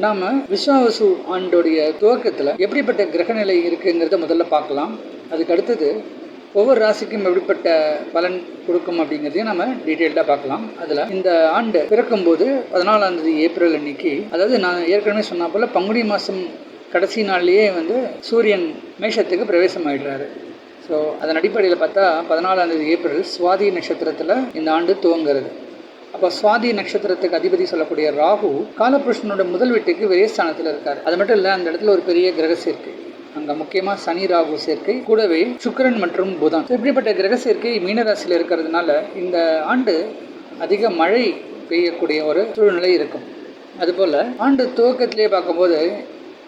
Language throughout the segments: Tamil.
நாம விஸ்வாவசு ஆண்டோடைய துவக்கத்தில் எப்படிப்பட்ட கிரகநிலை இருக்குங்கிறத முதல்ல பார்க்கலாம். அதுக்கு அடுத்தது ஒவ்வொரு ராசிக்கும் எப்படிப்பட்ட பலன் கொடுக்கும் அப்படிங்கிறதையும் நம்ம டீட்டெயில்டாக பார்க்கலாம். அதில் இந்த ஆண்டு பிறக்கும்போது பதினாலாம் தேதி ஏப்ரல் அன்னைக்கு அதாவது நான் ஏற்கனவே சொன்ன போல் பங்குனி மாதம் கடைசி நாள்லேயே வந்து சூரியன் மேஷத்துக்கு பிரவேசம் ஆயிடுறாரு ஸோ அதன் அடிப்படையில் பார்த்தா பதினாலாம் தேதி ஏப்ரல் சுவாதி நட்சத்திரத்தில் இந்த ஆண்டு துவங்குறது. அப்போ சுவாதி நட்சத்திரத்துக்கு அதிபதி சொல்லக்கூடிய ராகு காலபுருஷனோட முதல் வீட்டுக்கு விரயஸ்தானத்தில் இருக்கார். அது மட்டும் இல்லை அந்த இடத்துல ஒரு பெரிய கிரக சேர்க்கை. அங்கே முக்கியமாக சனி ராகு சேர்க்கை கூடவே சுக்கிரன் மற்றும் புதன். இப்படிப்பட்ட கிரக சேர்க்கை மீனராசியில் இருக்கிறதுனால இந்த ஆண்டு அதிக மழை பெய்யக்கூடிய ஒரு சூழ்நிலை இருக்கும். அதுபோல் ஆண்டு துவக்கத்திலே பார்க்கும்போது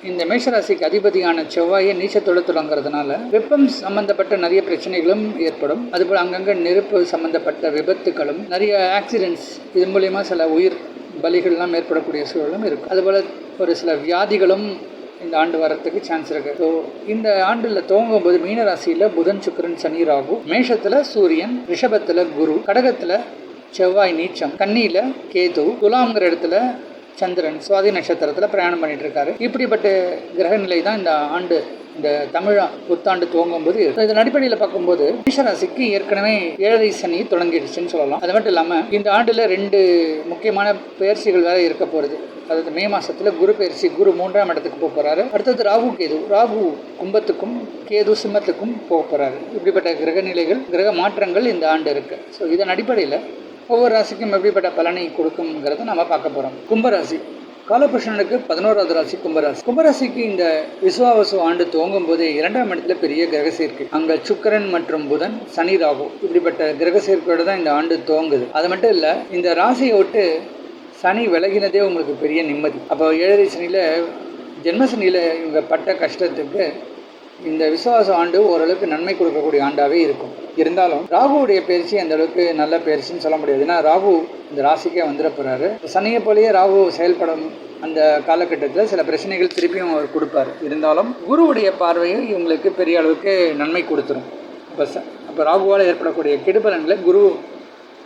இந்த மேஷராசிக்கு அதிபதியான செவ்வாயை நீச்சத்தோடு தொடங்குறதுனால வெப்பம் சம்பந்தப்பட்ட நிறைய பிரச்சனைகளும் ஏற்படும். அதுபோல் அங்கங்கே நெருப்பு சம்பந்தப்பட்ட விபத்துகளும் நிறைய ஆக்சிடென்ட்ஸ் இது மூலயமா சில உயிர் பலிகள்லாம் ஏற்படக்கூடிய சூழலும் இருக்கும் அதுபோல் ஒரு சில வியாதிகளும் இந்த ஆண்டு வரத்துக்கு சான்ஸ் இருக்கு. ஸோ இந்த ஆண்டில் துவங்கும் போது மீனராசியில் புதன் சுக்கரன் சனி ராகு மேஷத்தில் சூரியன் ரிஷபத்தில் குரு கடகத்தில் செவ்வாய் நீச்சம் கன்னியில் கேது துலாம்ங்கிற இடத்துல சந்திரன் சுவாதி நட்சத்திரத்தில் பிரயாணம் பண்ணிட்டு இருக்காரு இப்படிப்பட்ட கிரகநிலை தான் இந்த ஆண்டு இந்த தமிழ் புத்தாண்டு துவங்கும் போது இதன் அடிப்படையில் பார்க்கும்போது மேஷராசிக்கு ஏற்கனவே ஏழரை சனி தொடங்கிடுச்சுன்னு சொல்லலாம். அது மட்டும் இல்லாமல் இந்த ஆண்டில் ரெண்டு முக்கியமான பயிற்சிகள் வேற இருக்க போகிறது அதாவது மே மாசத்துல குரு பயிற்சி குரு மூன்றாம் இடத்துக்கு போக போறாரு. அடுத்தது ராகு கேது. ராகு கும்பத்துக்கும் கேது சிம்மத்துக்கும் போக போறாரு. இப்படிப்பட்ட கிரக நிலைகள் கிரக மாற்றங்கள் இந்த ஆண்டு இருக்கு. ஸோ இதன் அடிப்படையில் ஒவ்வொரு ராசிக்கும் எப்படிப்பட்ட பலனை கொடுக்குங்கிறத நம்ம பார்க்க போகிறோம் கும்பராசி. காலபுருஷனுக்கு பதினோராவது ராசி கும்பராசி. கும்பராசிக்கு இந்த விசுவாவசு ஆண்டு துவங்கும் போதே இரண்டாம் இடத்துல பெரிய கிரக சேர்க்கை. அங்க சுக்கரன் மற்றும் புதன் சனி ராகு இப்படிப்பட்ட கிரக சேர்க்கையோட தான் இந்த ஆண்டு துவங்குது. அது மட்டும் இல்லை இந்த ராசியை விட்டு சனி விலகினதே உங்களுக்கு பெரிய நிம்மதி. அப்போ ஏழரை சனியில் ஜென்மசனியில் இவங்க பட்ட கஷ்டத்துக்கு இந்த விசுவாச ஆண்டு ஓரளவுக்கு நன்மை கொடுக்கக்கூடிய ஆண்டாவே இருக்கும். இருந்தாலும் ராகுவுடைய பயிற்சி அந்த அளவுக்கு நல்ல பயிற்சின்னு சொல்ல முடியாது. ஏன்னா ராகு இந்த ராசிக்கே வந்துட போறாரு. சனியை போலயே ராகு செயல்படும் அந்த காலகட்டத்தில் சில பிரச்சனைகள் திருப்பியும் அவர் கொடுப்பார். இருந்தாலும் குருவுடைய பார்வையும் இவங்களுக்கு பெரிய அளவுக்கு நன்மை கொடுத்துரும். அப்போ ச அப்போ ராகுவால் ஏற்படக்கூடிய கெடுபலன்களை குரு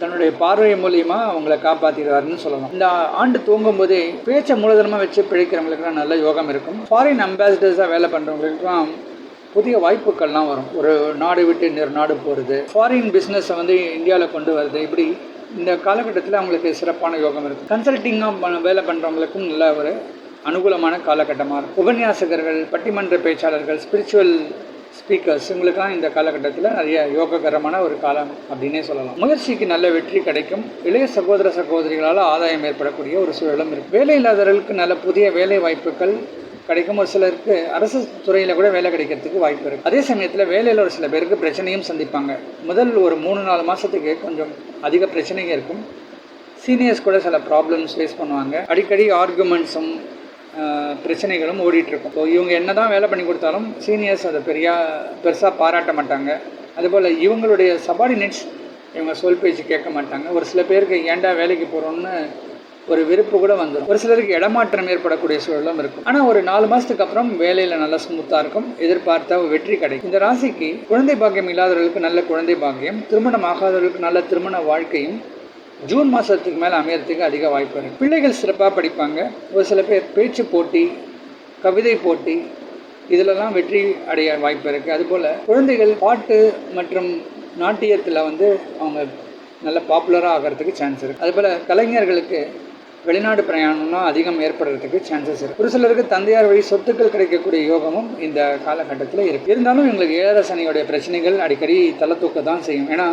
தன்னுடைய பார்வை மூலியமாக அவங்கள காப்பாற்றிடுவாருன்னு சொல்லலாம். இந்த ஆண்டு தூங்கும் போதே பேச்சை மூலதனமாக வச்சு பிழைக்கிறவங்களுக்குலாம் நல்ல யோகம் இருக்கும். ஃபாரின் அம்பாசிடர்ஸாக வேலை பண்ணுறவங்களுக்குலாம் புதிய வாய்ப்புகள்லாம் வரும். ஒரு நாடு விட்டு இன்னொரு நாடு போகிறது ஃபாரின் பிஸ்னஸை வந்து இந்தியாவில் கொண்டு வருது இப்படி இந்த காலகட்டத்தில் அவங்களுக்கு சிறப்பான யோகம் இருக்குது கன்சல்ட்டிங்காக வேலை பண்ணுறவங்களுக்கும் நல்ல ஒரு அனுகூலமான காலகட்டமாக இருக்கும். உபன்யாசகர்கள் பட்டிமன்ற பேச்சாளர்கள் ஸ்பிரிச்சுவல் ஸ்பீக்கர்ஸ் இவங்களுக்கெல்லாம் இந்த காலகட்டத்தில் நிறைய யோககரமான ஒரு காலம் அப்படின்னே சொல்லலாம். முயற்சிக்கு நல்ல வெற்றி கிடைக்கும். இளைய சகோதர சகோதரிகளால் ஆதாயம் ஏற்படக்கூடிய ஒரு சூழலும் இருக்குது வேலை இல்லாதவர்களுக்கு நல்ல புதிய வேலை வாய்ப்புகள் கிடைக்கும் ஒரு சிலருக்கு அரசு துறையில் கூட வேலை கிடைக்கிறதுக்கு வாய்ப்பு இருக்குது அதே சமயத்தில் வேலையில் ஒரு சில பேருக்கு பிரச்சனையும் சந்திப்பாங்க. முதல் ஒரு மூணு நாலு மாதத்துக்கு கொஞ்சம் அதிக பிரச்சனைங்க இருக்கும். சீனியர்ஸ் கூட சில ப்ராப்ளம்ஸ் ஃபேஸ் பண்ணுவாங்க. அடிக்கடி ஆர்குமெண்ட்ஸும் பிரச்சனைகளும் ஓடிட்டுருக்கும் ஸோ இவங்க என்ன தான் வேலை பண்ணி கொடுத்தாலும் சீனியர்ஸ் அதை பெரிய பெருசாக பாராட்ட மாட்டாங்க. அதுபோல் இவங்களுடைய சபார்டினேட்ஸ் இவங்க சொல் பேச்சு கேட்க மாட்டாங்க. ஒரு சில பேருக்கு ஏன்டா வேலைக்கு போகிறோன்னு ஒரு விருப்பு கூட வந்துடும் ஒரு சிலருக்கு இடமாற்றம் ஏற்படக்கூடிய சூழலும் இருக்கும். ஆனால் ஒரு நாலு மாதத்துக்கு அப்புறம் வேலையில் நல்லா ஸ்மூத்தாக இருக்கும். எதிர்பார்த்த வெற்றி கிடைக்கும். இந்த ராசிக்கு குழந்தை பாக்கியம் இல்லாதவர்களுக்கு நல்ல குழந்தை பாக்கியம் திருமணம் ஆகாதவர்களுக்கு நல்ல திருமண வாழ்க்கையும் ஜூன் மாதத்துக்கு மேலே அமையறதுக்கு அதிக வாய்ப்பு இருக்குது பிள்ளைகள் சிறப்பாக படிப்பாங்க. ஒரு சில பேர் பேச்சு போட்டி கவிதை போட்டி இதிலெல்லாம் வெற்றி அடைய வாய்ப்பு இருக்குது அதுபோல் குழந்தைகள் பாட்டு மற்றும் நாட்டியத்தில் வந்து அவங்க நல்ல பாப்புலராக ஆகிறதுக்கு சான்ஸ் இருக்குது அதுபோல் கலைஞர்களுக்கு வெளிநாடு பிரயாணம்னா அதிகம் ஏற்படுறதுக்கு சான்சஸ் இருக்குது ஒரு சிலருக்கு தந்தையார் வழி சொத்துக்கள் கிடைக்கக்கூடிய யோகமும் இந்த காலகட்டத்தில் இருக்குது இருந்தாலும் எங்களுக்கு ஏழரை சனியோடைய பிரச்சனைகள் அடிக்கடி தலை தூக்க தான் செய்யும். ஏன்னா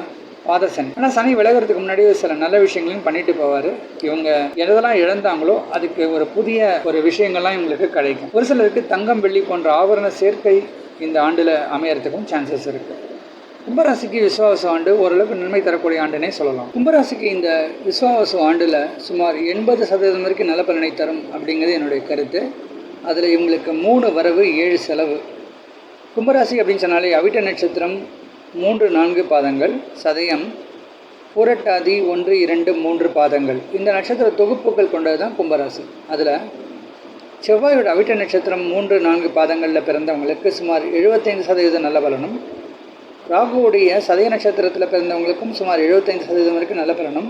பாத சனி. ஆனால் சனி விலகிறதுக்கு முன்னாடி சில நல்ல விஷயங்களையும் பண்ணிட்டு போவார். இவங்க எதெல்லாம் இழந்தாங்களோ அதுக்கு ஒரு புதிய ஒரு விஷயங்கள்லாம் இவங்களுக்கு கிடைக்கும். ஒரு சிலருக்கு தங்கம் வெள்ளி போன்ற ஆபரண சேர்க்கை இந்த ஆண்டில் அமையறதுக்கும் சான்சஸ் இருக்குது கும்பராசிக்கு விசுவாச ஆண்டு ஓரளவுக்கு நன்மை தரக்கூடிய ஆண்டுனே சொல்லலாம். கும்பராசிக்கு இந்த விசுவாச ஆண்டில் சுமார் எண்பது சதவீதம் வரைக்கும் நல்ல பலனை தரும் அப்படிங்கிறது என்னுடைய கருத்து. அதில் இவங்களுக்கு மூணு வரவு ஏழு செலவு. கும்பராசி அப்படின்னு சொன்னாலே அவிட்ட நட்சத்திரம் மூன்று நான்கு பாதங்கள். சதயம் பூரட்டாதி ஒன்று இரண்டு மூன்று பாதங்கள். இந்த நட்சத்திர தொகுப்புகள் கொண்டது தான் கும்பராசி. அதில் செவ்வாயோட அவிட்ட நட்சத்திரம் மூன்று நான்கு பாதங்களில் பிறந்தவங்களுக்கு சுமார் எழுபத்தைந்து சதவீதம் நல்ல பலனும் ராகுவுடைய சதய நட்சத்திரத்தில் பிறந்தவங்களுக்கும் சுமார் எழுபத்தைந்து சதவீதம் வரைக்கும் நல்ல பலனும்.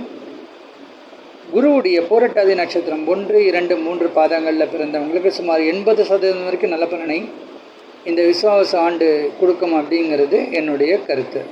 குருவுடைய போரட்டாதி நட்சத்திரம் ஒன்று இரண்டு மூன்று பாதங்களில் பிறந்தவங்களுக்கு சுமார் எண்பது சதவீதம் வரைக்கும் நல்ல பலனை இந்த விசுவாச ஆண்டு கொடுக்கும் அப்படிங்கிறது என்னுடைய கருத்து.